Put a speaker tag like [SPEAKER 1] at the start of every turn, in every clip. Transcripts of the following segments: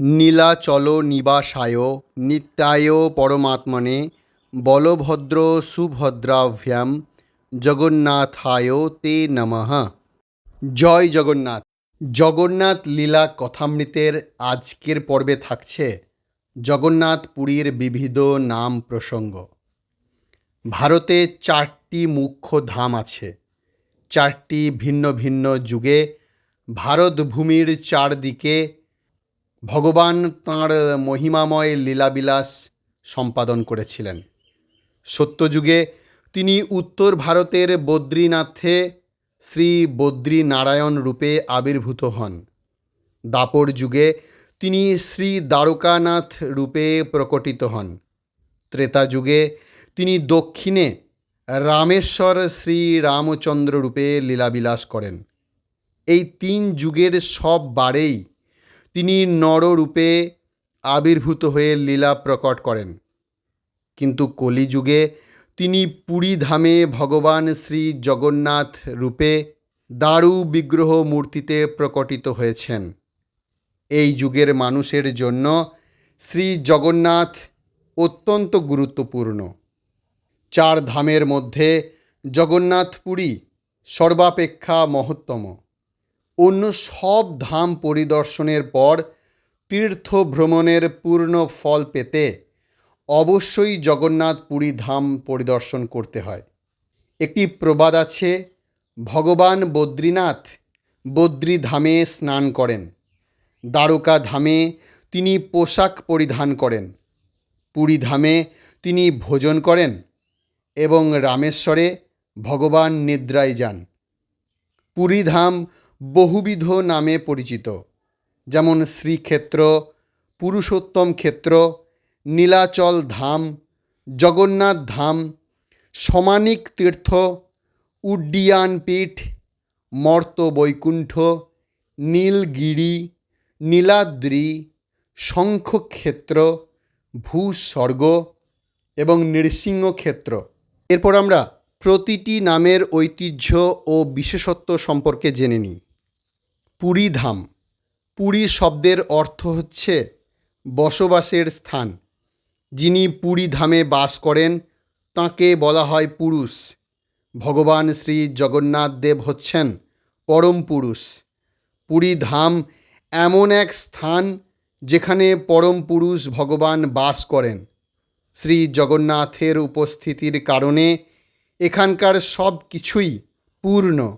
[SPEAKER 1] নীলাচল নিবাসায় নিত্যায় পরমাত্মনে বলভদ্র সুভদ্রাভ্যাম জগন্নাথায় তে নমঃ। জয় জগন্নাথ। জগন্নাথ লীলা কথামৃতের আজকের পর্বে থাকছে জগন্নাথ পুরীর বিবিধ নাম প্রসঙ্গ। ভারতে চারটি মুখ্য ধাম আছে। চারটি ভিন্ন ভিন্ন যুগে ভারতভূমির চারদিকে ভগবান তাঁর মহিমাময় লীলাবিলাস সম্পাদন করেছিলেন। সত্যযুগে তিনি উত্তর ভারতের বদ্রীনাথে শ্রী বদ্রীনারায়ণ রূপে আবির্ভূত হন। দাপর যুগে তিনি শ্রী দ্বারকানাথ রূপে প্রকটিত হন। ত্রেতা যুগে তিনি দক্ষিণে রামেশ্বর শ্রী রামচন্দ্র রূপে লীলাবিলাস করেন। এই তিন যুগের সব বারেই তিনি নররূপে আবির্ভূত হয়ে লীলা প্রকট করেন। কিন্তু কলিযুগে তিনি পুরী ধামে ভগবান শ্রী জগন্নাথ রূপে দারু বিগ্রহ মূর্তিতে প্রকটিত হয়েছেন। এই যুগের মানুষের জন্য শ্রী জগন্নাথ অত্যন্ত গুরুত্বপূর্ণ। চার ধামের মধ্যে জগন্নাথ পুরী সর্বাপেক্ষা মহত্তম। অন্য সব ধাম পরিদর্শনের পর তীর্থ ভ্রমণের পূর্ণ ফল পেতে অবশ্যই জগন্নাথ পুরী ধাম পরিদর্শন করতে হয়। একটি প্রবাদ আছে, ভগবান বদ্রীনাথ বদ্রী ধামে স্নান করেন। দ্বারকা ধামে তিনি পোশাক পরিধান করেন। পুরী ধামে তিনি ভোজন করেন এবং রামেশ্বরে ভগবান নিদ্রায় যান। পুরীধাম বহুবিধ নামে পরিচিত। যেমন শ্রীক্ষেত্র, পুরুষোত্তম ক্ষেত্র, নীলাচল ধাম, জগন্নাথ ধাম, সমানিক তীর্থ উড্ডিয়ানপীঠ মর্ত বৈকুণ্ঠ, নীলগিরি, নীলাদ্রি, শঙ্খক্ষেত্র, ভূস্বর্গ এবং নৃসিংহ ক্ষেত্র এরপর আমরা প্রতিটি নামের ঐতিহ্য ও বিশেষত্ব সম্পর্কে জেনে নিই। পুরী ধাম পুরী শব্দের অর্থ হচ্ছে বসবাসের স্থান। যিনি পুরী ধামে বাস করেন, তাঁকে বলা হয় পুরুষ। ভগবান শ্রী জগন্নাথ দেব হচ্ছেন পরম পুরুষ। পুরী ধাম এমন এক স্থান যেখানে পরম পুরুষ ভগবান বাস করেন। শ্রী জগন্নাথের উপস্থিতির কারণে এখানকার সব কিছুই পূর্ণ।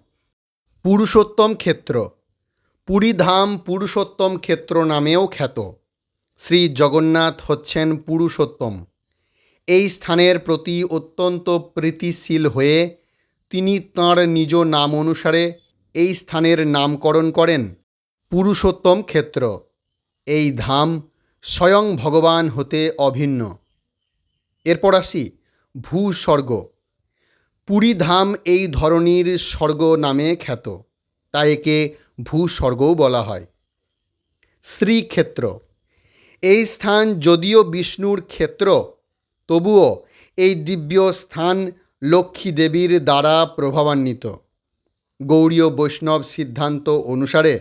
[SPEAKER 1] পুরুষোত্তম ক্ষেত্র। পুরীধাম পুরুষোত্তম ক্ষেত্র নামেও খ্যাত। শ্রী জগন্নাথ হচ্ছেন পুরুষোত্তম। এই স্থানের প্রতি অত্যন্ত প্রীতিশীল হয়ে তিনি তাঁর নিজ নাম অনুসারে এই স্থানের নামকরণ করেন পুরুষোত্তম ক্ষেত্র। এই ধাম স্বয়ং ভগবান হতে অভিন্ন। এরপর আসি ভূস্বর্গ। পুরী ধাম এই ধরনের স্বর্গ নামে খ্যাত। তাই একে ভূস্বর্গও বলা হয়। শ্রীক্ষেত্র। এই স্থান যদিও বিষ্ণুর ক্ষেত্র, তবুও এই দিব্য স্থান লক্ষ্মী দেবীর দ্বারা প্রভাবান্বিত। গৌড়ীয় বৈষ্ণব সিদ্ধান্ত অনুসারে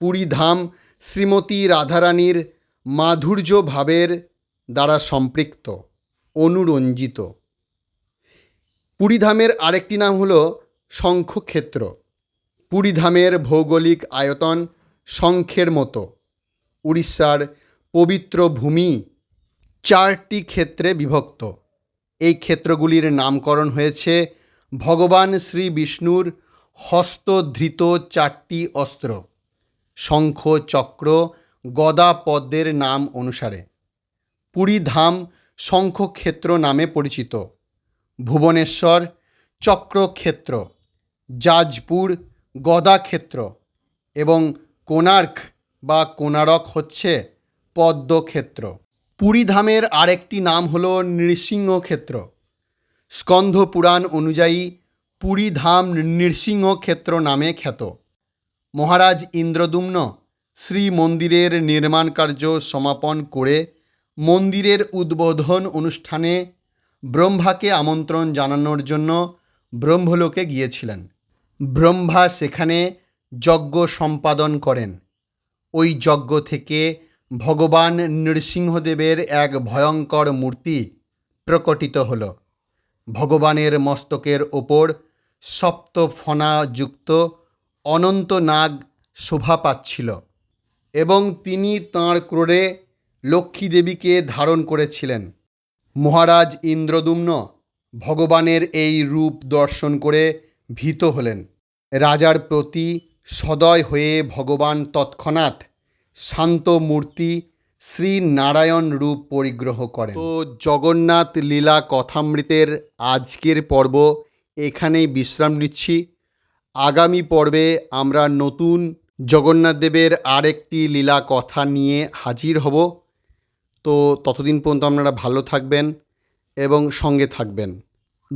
[SPEAKER 1] পুরী ধাম শ্রীমতী রাধারানীর মাধুর্য ভাবের দ্বারা সম্পৃক্ত, অনুরঞ্জিত। পুরীধামের আরেকটি নাম হল শঙ্খক্ষেত্র। পুরীধামের ভৌগোলিক আয়তন শঙ্খের মতো। উড়িষ্যার পবিত্র ভূমি চারটি ক্ষেত্রে বিভক্ত। এই ক্ষেত্রগুলির নামকরণ হয়েছে ভগবান শ্রী বিষ্ণুর হস্তধৃত চারটি অস্ত্র, শঙ্খ, চক্র, গদা পদ্মের নাম অনুসারে। পুরীধাম শঙ্খক্ষেত্র নামে পরিচিত। ভুবনেশ্বর চক্রক্ষেত্র জাজপুর গদাক্ষেত্র এবং কোণার্ক বা কোণারক হচ্ছে পদ্মক্ষেত্র। পুরীধামের আরেকটি নাম হল নৃসিংহক্ষেত্র। স্কন্ধ পুরাণ অনুযায়ী পুরীধাম নৃসিংহক্ষেত্র নামে খ্যাত। মহারাজ ইন্দ্রদুম্ন শ্রী মন্দিরের নির্মাণ কার্য সমাপন করে মন্দিরের উদ্বোধন অনুষ্ঠানে ব্রহ্মাকে আমন্ত্রণ জানানোর জন্য ব্রহ্মলোকে গিয়েছিলেন। ব্রহ্মা সেখানে যজ্ঞ সম্পাদন করেন। ওই যজ্ঞ থেকে ভগবান নৃসিংহদেবের এক ভয়ঙ্কর মূর্তি প্রকটিত হল। ভগবানের মস্তকের ওপর সপ্ত ফণাযুক্ত অনন্ত নাগ শোভা পাচ্ছিল এবং তিনি তাঁর ক্রোড়ে লক্ষ্মীদেবীকে ধারণ করেছিলেন। মহারাজ ইন্দ্রদুম্ন ভগবানের এই রূপ দর্শন করে ভীত হলেন। রাজার প্রতি সদয় হয়ে ভগবান তৎক্ষণাৎ শান্ত মূর্তি শ্রী নারায়ণ রূপ পরিগ্রহ করেন। তো জগন্নাথ লীলা কথামৃতের আজকের পর্ব এখানেই বিশ্রাম নিচ্ছি। আগামী পর্বে আমরা নতুন জগন্নাথ দেবের আরেকটি লীলা কথা নিয়ে হাজির হব। তো ততদিন পর্যন্ত আপনারা ভালো থাকবেন এবং সঙ্গে থাকবেন।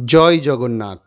[SPEAKER 1] জয় জগন্নাথ।